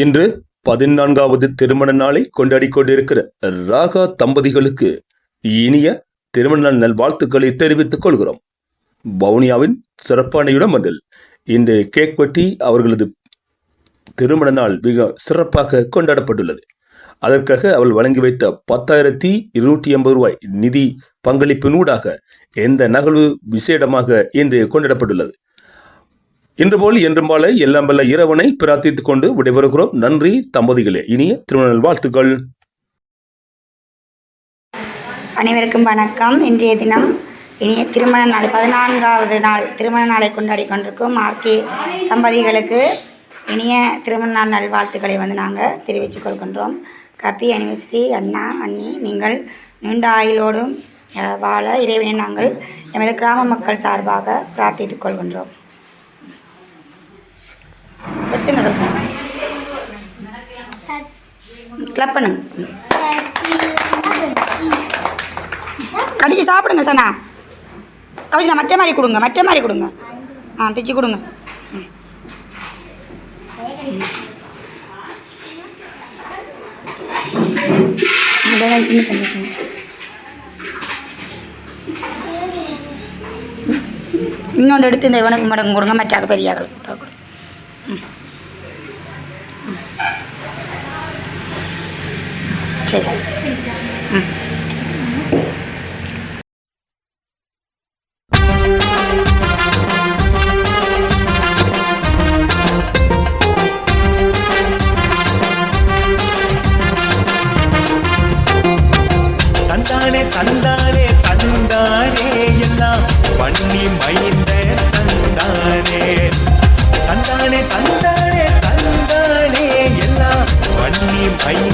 இன்று பதினான்காவது திருமண நாளை கொண்டாடி கொண்டிருக்கிற ராகா தம்பதிகளுக்கு இனிய திருமண நாள் நல்வாழ்த்துக்களை தெரிவித்துக் கொள்கிறோம். வவுனியாவின் சிறப்பான இடம் ஒன்றில் இன்று கேக் வெட்டி அவர்களது திருமண நாள் மிக சிறப்பாக கொண்டாடப்பட்டுள்ளது. அதற்காக அவள் வழங்கி வைத்த பத்தாயிரத்தி இருநூற்றி எண்பது ரூபாய் நிதி பங்களிப்பினூடாக எந்த நகழ்வு விசேடமாக இன்று கொண்டாடப்பட்டுள்ளது. இன்று போல் என்றும் போல எல்லாம் வல்ல இரவனை பிரார்த்தித்துக் கொண்டு விடைபெறுகிறோம். நன்றி தம்பதிகளே. இனிய திருமணல் வாழ்த்துக்கள். அனைவருக்கும் வணக்கம். இன்றைய தினம் இனிய திருமண நாள் பதினான்காவது நாள் திருமண நாளை கொண்டாடி கொண்டிருக்கும் ஆர்கே தம்பதிகளுக்கு இனிய திருமண நாள் நல்வாழ்த்துக்களை வந்து நாங்கள் தெரிவித்துக் கொள்கின்றோம். கப்பி அனிவர்சரி அண்ணா அண்ணி நீங்கள் நீண்ட ஆயுளோடும் வாழ இறைவனை நாங்கள் எமது கிராம மக்கள் சார்பாக பிரார்த்தித்துக் கொள்கின்றோம். கிளப் பண்ணுங்க கடிச்சு சாப்பிடுங்க சனா கவிச்சா மற்ற மாதிரி கொடுங்க மற்ற மாதிரி கொடுங்க ஆ பிச்சு கொடுங்க. இன்னொன்று எடுத்து இந்த இவனுக்கு மடங்கு கொடுங்க மற்றாக்கு பெரியாக்களுக்கு கொடுங்க. ம். ம். சரி ம் தந்தானே தந்தானே தந்தானே எல்லாம் பண்ணி மைந்த தந்தானே. தந்தானே தந்தானே தந்தானே எல்லாம் பண்ணி மைந்த தந்தானே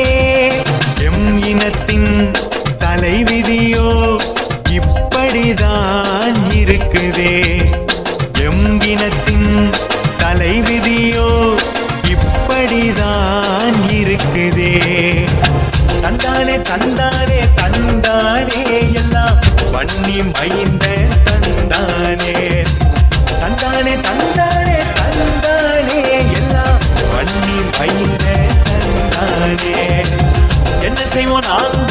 தலைவிதியோ இப்படிதான் இருக்குதே. எம்பினத்தின் தலைவிதியோ இப்படிதான் இருக்குதே. தந்தானே தந்தானே தந்தானே எல்லாம் வன்னி மைந்த தந்தானே. தந்தானே தந்தானே தந்தானே எல்லாம் வன்னி மைந்த தந்தானே. என்ன செய்வோம் நாங்க